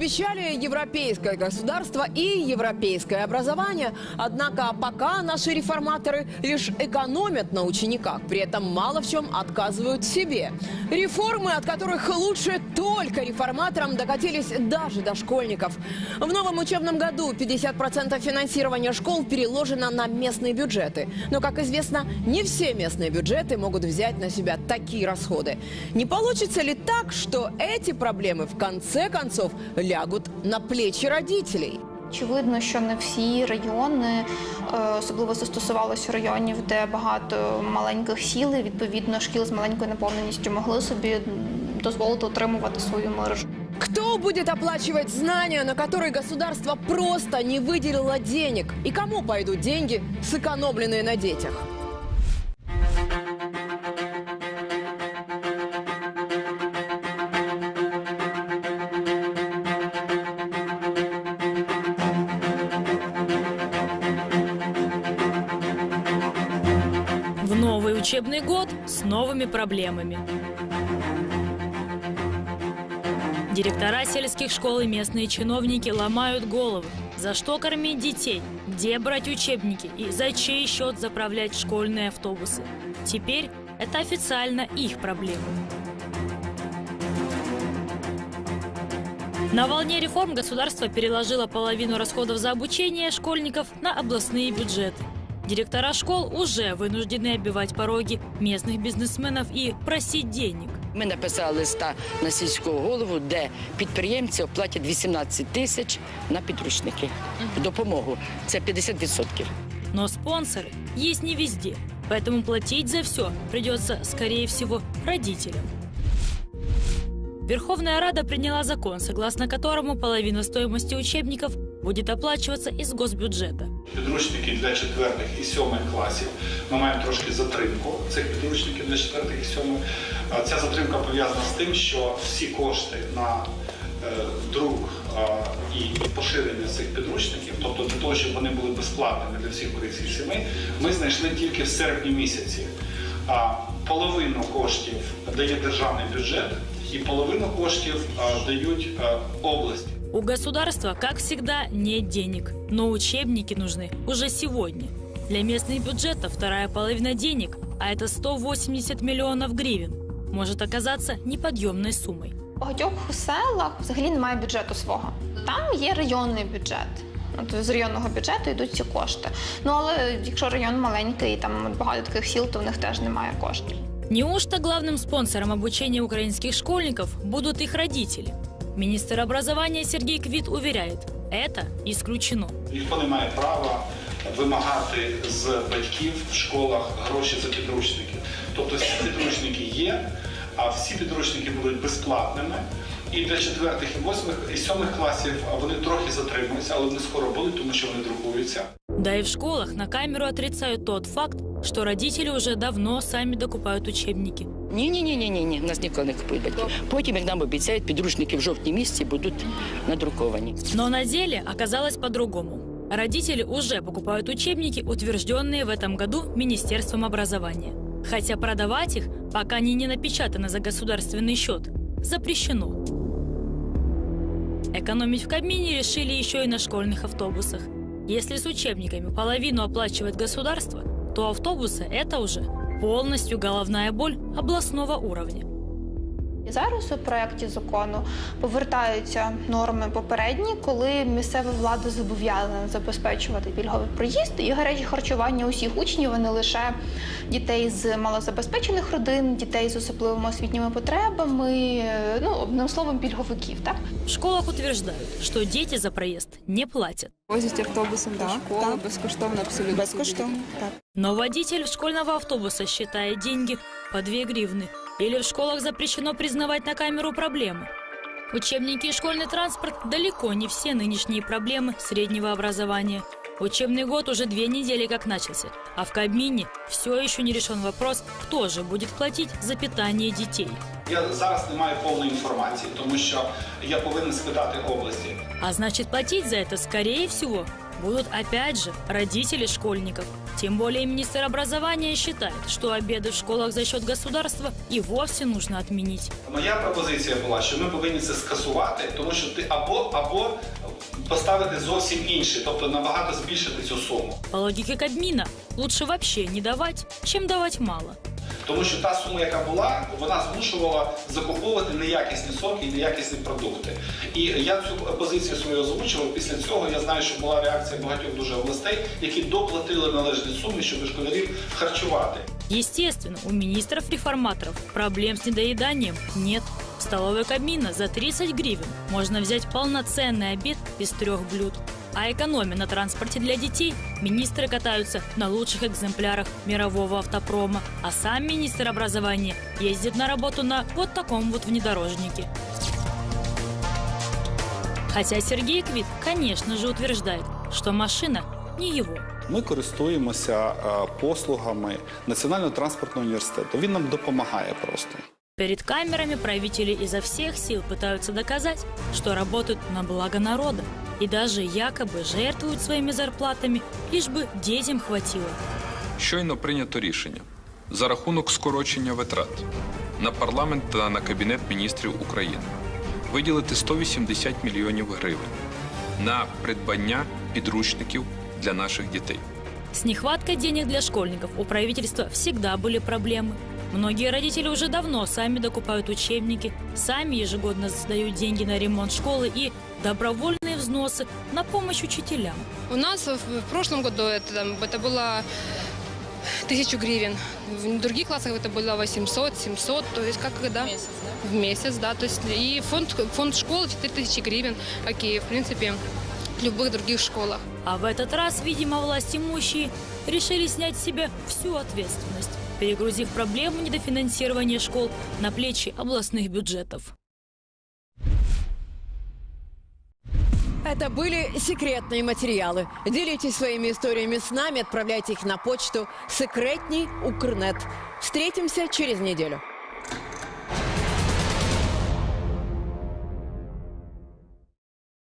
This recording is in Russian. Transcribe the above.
Обещали европейское государство и европейское образование. Однако пока наши реформаторы лишь экономят на учениках, при этом мало в чем отказывают себе. Реформы, от которых лучше только реформаторам, докатились даже до школьников. В новом учебном году 50% финансирования школ переложено на местные бюджеты. Но, как известно, не все местные бюджеты могут взять на себя такие расходы. Не получится ли так, что эти проблемы в конце концов лягут на плечи родителей? Очевидно, що не всі райони, е, особливо це стосувалося районів, де багато маленьких сіл, і відповідно шкіл з маленькою наповненістю могли собі м, дозволити отримувати свою мережу. Кто будет оплачивать знания, на которые государство просто не выделило денег? И кому пойдут деньги, сэкономленные на детях? Учебный год с новыми проблемами. Директора сельских школ и местные чиновники ломают головы. За что кормить детей? Где брать учебники? И за чей счет заправлять школьные автобусы? Теперь это официально их проблема. На волне реформ государство переложило половину расходов за обучение школьников на областные бюджеты. Директора школ уже вынуждены оббивать пороги местных бизнесменов и просить денег. Ми написали листа на сільського голову, де підприємці оплатять 18 тисяч на підручники. Допомогу. Це 50%. Но спонсоры есть не везде, поэтому платить за все придется, скорее всего, родителям. Верховная Рада приняла закон, согласно которому половина стоимости учебников будет оплачиваться из госбюджета. Підручники для четвертих і сьомих класів. Ми маємо трошки затримку цих підручників для четвертих і сьомих. Ця затримка пов'язана з тим, що всі кошти на е, друк і, поширення цих підручників, тобто для того, щоб вони були безплатними для всіх українських сімей, ми знайшли тільки в серпні місяці. Половину коштів дає державний бюджет, і половину коштів дають області. У государства, как всегда, нет денег, но учебники нужны уже сегодня. Для местных бюджетов вторая половина денег, а это 180 миллионов гривен, может оказаться неподъемной суммой. У багатьох селах взагалі немає бюджету свого. Там є районний бюджет. От з районного бюджету йдуть ці кошти. Ну але якщо район маленький і там багато таких сіл, то в них теж немає коштів. Неужто главным спонсором обучения украинских школьников будут их родители? Министр образования Сергей Квит уверяет, это исключено. Ніхто не має права вимагати з батьків в школах гроші за підручники. Тобто всі підручники є, а всі підручники будуть безплатними. І для четвертих, і восьмих, і сьомих класів вони трохи затримуються, але вони скоро будуть, тому що вони друкуються. Да и в школах на камеру отрицают тот факт, что родители уже давно сами докупают учебники. Ні, ні, ні, ні, ні, ні. Нас ніколи не купують батьки. Потім, як нам обіцяють, підручники в жовтні місяці будуть надруковані. Но на деле оказалось по-другому. Родители уже покупают учебники, утвержденные в этом году Министерством образования. Хотя продавать их, пока они не напечатаны за государственный счет, запрещено. Экономить в Кабмине решили еще и на школьных автобусах. Если с учебниками половину оплачивает государство, то автобусы – это уже полностью головная боль областного уровня. Зараз у проєкті закону повертаються норми попередні, коли місцева влада зобов'язана забезпечувати пільговий проїзд і гаряче харчування усіх учнів, а не лише дітей з малозабезпечених родин, дітей з особливими освітніми потребами, ну одним словом, пільговиків. Так В школах утверждают, что дети за проезд не платят. Возять автобусом до школи безкоштовно абсолютно. Безкоштовно, так. Но водитель школьного автобуса считает деньги по 2 гривны. Или в школах запрещено признавать на камеру проблемы. Учебники и школьный транспорт далеко не все нынешние проблемы среднего образования. Учебный год уже две недели как начался, а в Кабмине все еще не решен вопрос, кто же будет платить за питание детей. Я зараз не маю повної інформації, тому що я повинен спитати області. А значит, платить за это, скорее всего, будут опять же родители школьников. Тем более министр образования считает, что обеды в школах за счет государства и вовсе нужно отменить. Моя пропозиція була, що ми повинні це скасувати, тому що ти або або поставити зовсім інше, тобто набагато збільшити цю суму. По логике Кабмина, лучше вообще не давать, чем давать мало. Тому що та сума, яка була, вона змушувала закуповувати неякісні соки і неякісні продукти. І я цю позицію свою озвучував. Після цього я знаю, що була реакція багатьох дуже областей, які доплатили належні суми, щоб школярів харчувати. Естественно, у министров-реформаторов проблем с недоеданием нет. В столовой Кабмина за 30 гривен можно взять полноценный обед из трех блюд. А экономя на транспорте для детей, министры катаются на лучших экземплярах мирового автопрома, а сам министр образования ездит на работу на вот таком вот внедорожнике. Хотя Сергей Квит, конечно же, утверждает, что машина не его. Ми користуємося е, послугами Національного транспортного університету. Він нам допомагає просто. Перед камерами правители изо всех сил пытаются доказать, что работают на благо народа и даже якобы жертвуют своими зарплатами, лишь бы детям хватило. Щойно прийнято рішення за рахунок скорочення витрат на парламент та на кабінет міністрів України виділити 180 мільйонів гривень на придбання підручників для наших дітей. С нехваткой денег для школьников у правительства всегда были проблемы. Многие родители уже давно сами докупают учебники, сами ежегодно сдают деньги на ремонт школы и добровольные взносы на помощь учителям. У нас в, прошлом году это, там, это было тысячу гривен. В других классах это было 800, 700, то есть как когда? В месяц, да? В месяц, да. То есть и фонд, фонд школы 4000 гривен, как и, в принципе, в любых других школах. А в этот раз, видимо, власть имущие решили снять с себя всю ответственность, перегрузив проблему недофинансирования школ на плечи областных бюджетов. Это были секретные материалы. Делитесь своими историями с нами, отправляйте их на почту секретней Укрнет. Встретимся через неделю.